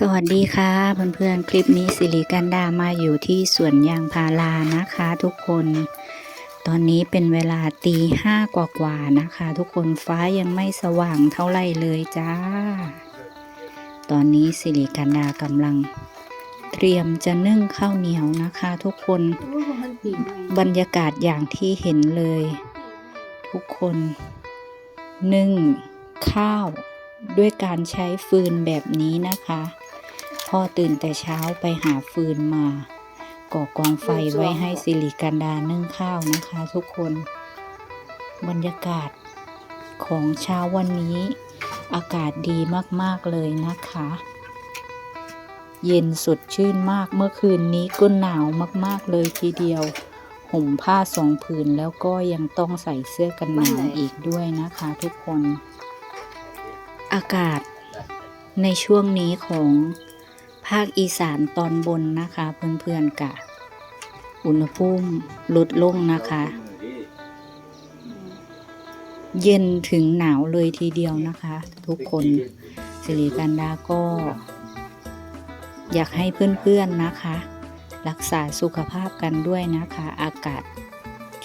สวัสดีค่ะเพื่อนๆคลิปนี้สิริกันดามาอยู่ที่สวนยางพารานะคะทุกคน ตอนนี้เป็นเวลาตีห้ากว่าๆนะคะ ทุกคนฟ้ายังไม่สว่างเท่าไหร่เลยจ้า ตอนนี้สิริกันดากำลัง เตรียมจะนึ่งข้าวเหนียวนะคะ ทุกคนบรรยากาศอย่างที่เห็นเลย ทุกคน นึ่งข้าวด้วยการใช้ฟืนแบบนี้นะคะ พ่อตื่นแต่เช้าไปหาฟืนมา ก่อกองไฟไว้ให้สิริกันดานึ่งข้าวนะคะทุกคน บรรยากาศของเช้าวันนี้ อากาศดีมากๆเลยนะคะ เย็นสดชื่นมากเมื่อคืนนี้ก็หนาวมากๆเลยทีเดียว ห่มผ้าสองผืนแล้วก็ยังต้องใส่เสื้อกันหนาวอีกด้วยนะคะทุกคน อากาศในช่วงนี้ของ ภาคอีสานตอนบนนะคะ เพื่อนๆกะ อุณหภูมิลดลงนะคะ เย็นถึงหนาวเลยทีเดียวนะคะ ทุกคนสิริกันดาก็ อยากให้เพื่อนๆนะคะ รักษาสุขภาพกันด้วยนะคะ อากาศ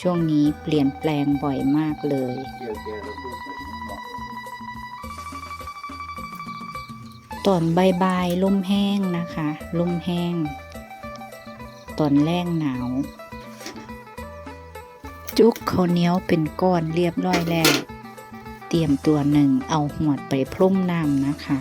ช่วงนี้เปลี่ยนแปลงบ่อยมากเลย ตอนบใบายๆลมแห้งนะคะ ลมแห้ง ตอนแรงหนาว จุกข้าวเหนียวเป็นก้อนเรียบร้อยแล้ว เตรียมตัวหนึ่งเอาหวดไปพรุ่มน้ำนะคะ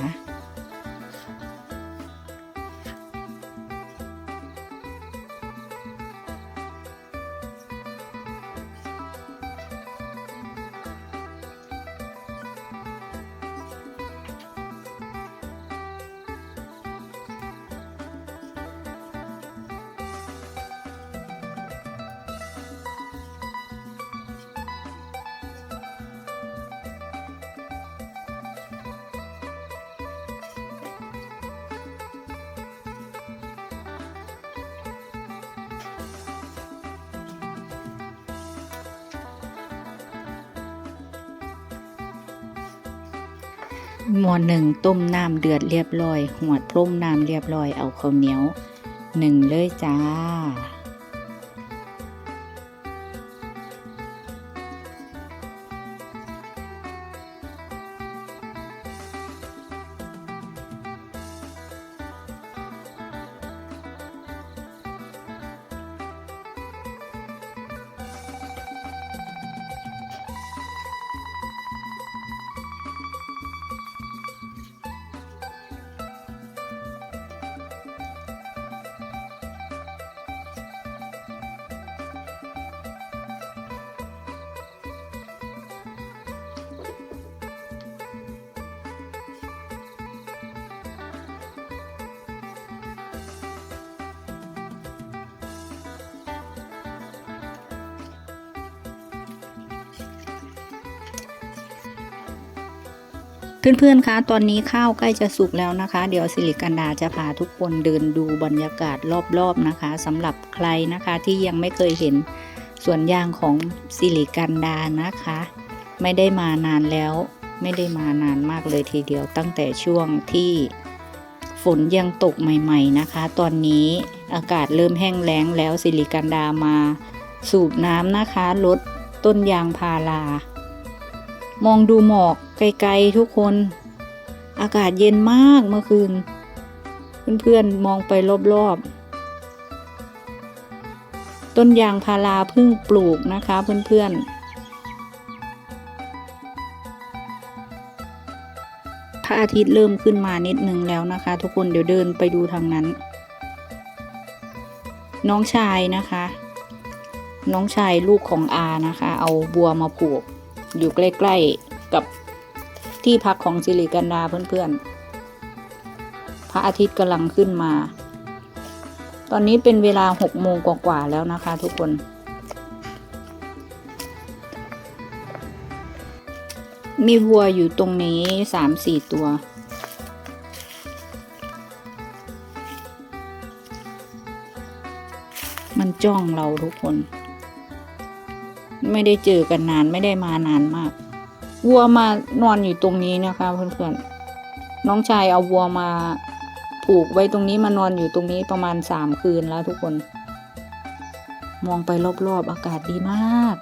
หม้อหนึ่งต้มน้ำเดือดเรียบร้อย หวดพร่มน้ำเรียบร้อยเอาข้าวเหนียวหนึ่งเลยจ้า เพื่อนๆ คะ ตอนนี้ข้าวใกล้จะสุกแล้วนะคะ เดี๋ยวสิริกันดาจะพาทุกคนเดินดูบรรยากาศรอบๆนะคะสำหรับใครนะคะที่ยังไม่เคยเห็นสวนยางของสิริกันดานะคะ ไม่ได้มานานแล้ว ไม่ได้มานานมากเลยทีเดียวตั้งแต่ช่วงที่ฝนยังตกใหม่ๆนะคะ ตอนนี้อากาศเริ่มแห้งแล้งแล้วสิริกันดามาสูบน้ำนะคะลดต้นยางพารา มองดูหมอก ไกลๆทุกคน อากาศเย็นมากเมื่อคืน เพื่อนๆมองไปรอบๆ ต้นยางพาราเพิ่งปลูกนะคะเพื่อนๆพระอาทิตย์เริ่มขึ้นมานิดนึงแล้วนะคะ ทุกคนเดี๋ยวเดินไปดูทางนั้น น้องชายนะคะ น้องชายลูกของอานะคะ เอาบัวมาผูก อยู่ใกล้ ๆกับ ที่พักของสิริกันดาเพื่อนๆ พระอาทิตย์กำลังขึ้นมา ตอนนี้เป็นเวลาหกโมงกว่าๆแล้วนะคะทุกคน มีวัวอยู่ตรงนี้สามสี่ตัวมันจ้องเราทุกคน ไม่ได้เจอกันนานไม่ได้มานานมาก วัวมานอนอยู่ตรงนี้นะคะเพื่อนๆน้องชายเอาวัวมาผูกไว้ตรงนี้มานอนอยู่ตรงนี้ประมาณสามคืนแล้วทุกคน มองไปรอบๆอากาศดีมาก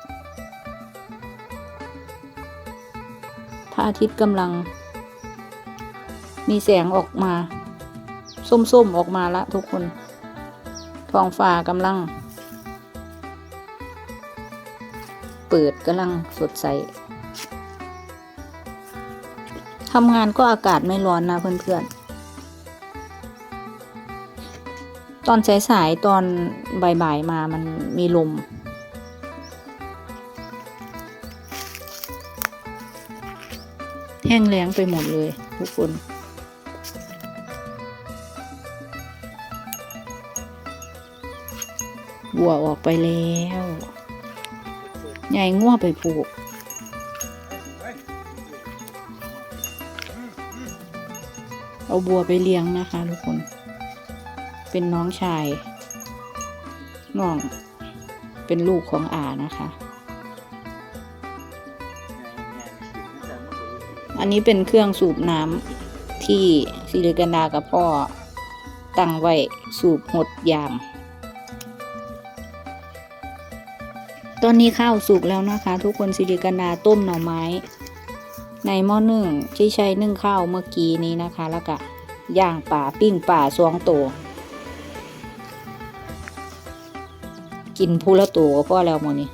พระอาทิตย์กำลัง มีแสงออกมา ส้มๆออกมาละทุกคนท้องฟ้ากำลัง เปิดกำลังสดใส ทำงานก็อากาศไม่ร้อนนะเพื่อนๆ ตอนสายๆ ตอนบ่ายๆ มามันมีลม แห้งแล้งไปหมดเลยทุกคนบัวออกไปแล้ว ใหญ่ง่วไปผูก เอาบัวไปเลี้ยงนะคะทุกคน เป็นน้องชายน้องเป็นลูกของอานะคะ อันนี้เป็นเครื่องสูบน้ำที่ศิริกันดากับพ่อตั้งไว้สูบหดยาม ตอนนี้ข้าวสุกแล้วนะคะ ทุกคนสิริกันดาต้มหน่อไม้ ในหม้อนึ่งที่ใช้นึ่งข้าวเมื่อกี้นี้นะคะ แล้วก็ย่างป่าปิ้งป่าสวงโตวกินพูละตัวก็พอแล้วหมนี่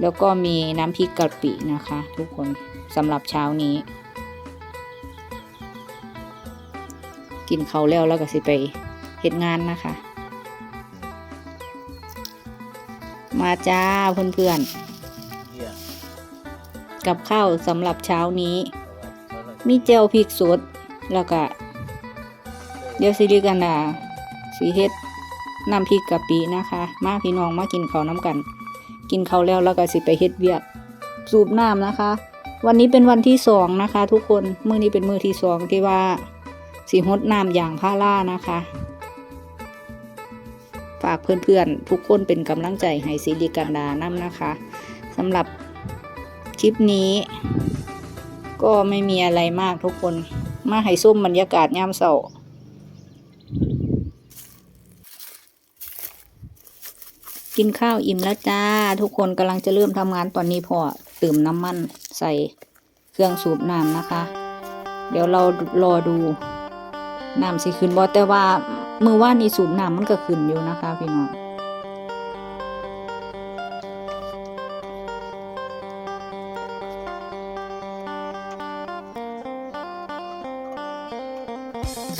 แล้วก็มีน้ำพริกกะปินะคะ ทุกคนสำหรับเช้านี้ กินเขาแล้วแล้วก็สิไปเฮ็ดงานนะคะ มาจ้าเพื่อนๆ กับข้าวสำหรับเช้านี้ มีเจลพริกสดแล้วก็เดี๋ยวสิเรียกันดาสีเฮ็ดน้ำพริกกะปินะคะ มาพี่น้องมากินข้าวน้ำกัน กินข้าวแล้วแล้วก็สิไปเฮ็ดเวียกสูบน้ำนะคะ วันนี้เป็นวันที่สองนะคะ ทุกคนมื้อนี้เป็นมื้อที่สองที่ว่าสีหดน้ำอย่างผ้าล่านะคะฝากเพื่อนๆ ทุกคนเป็นกำลังใจให้ซิริกันดานํนะคะสำหรับ คลิปนี้ ก็ไม่มีอะไรมากทุกคน มาให้ส้มบรรยากาศยามเสาร์กินข้าวอิ่มแล้วจ้า ทุกคนกำลังจะเริ่มทำงานตอนนี้พอเติมน้ำมันใส่เครื่องสูบน้ำนะคะ เดี๋ยวเรารอดูน้ำสิขึ้นบ่แต่ว่ามือว่านนี่สูบน้ำมันก็ขึ้นอยู่นะคะพี่น้อง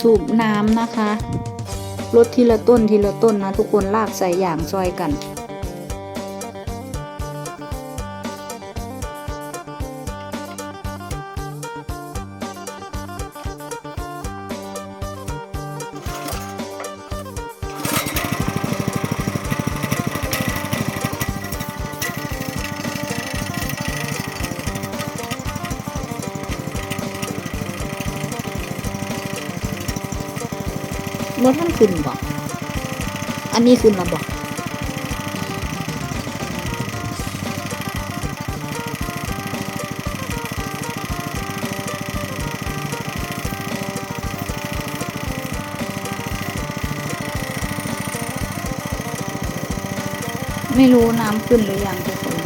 สูบน้ำนะคะลดทีละต้นทีละต้นนะทุกคนลากใส่อย่างซอยกัน รถมันขึ้นบอกอันนี้ขึ้นมาบอกไม่รู้น้ำขึ้นหรือยังทุกคน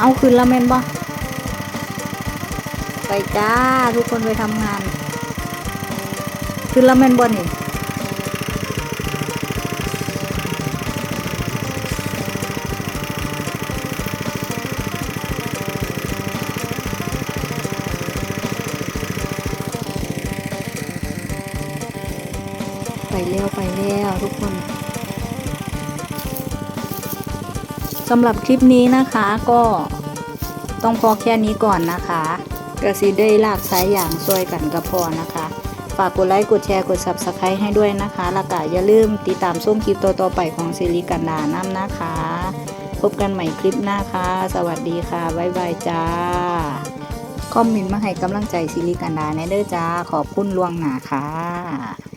เอาขึ้นแล้วแม่นบ่ ไปจ้า ทุกคนไปทำงาน ขึ้นแล้วแมนบ่นี่ไปแล้วไปแล้วทุกคนสำหรับคลิปนี้นะคะก็ต้องพอแค่นี้ก่อนนะคะ กสิได้ลากสายอย่างช่วยกันกระพอนะคะ ฝากกดไลค์กดแชร์กด subscribe ให้ด้วยนะคะแล้วก็อย่าลืมติดตามส้มคลิปตัวต่อไปของซีรีส์กันดาน้ำนะคะ พบกันใหม่คลิปหน้าค่ะ สวัสดีค่ะบ๊ายบายจ้าคอมเมนต์มาให้กำลังใจซีรีส์กันดาแนเด้อจ้าขอบคุณล่วงหน้าค่ะ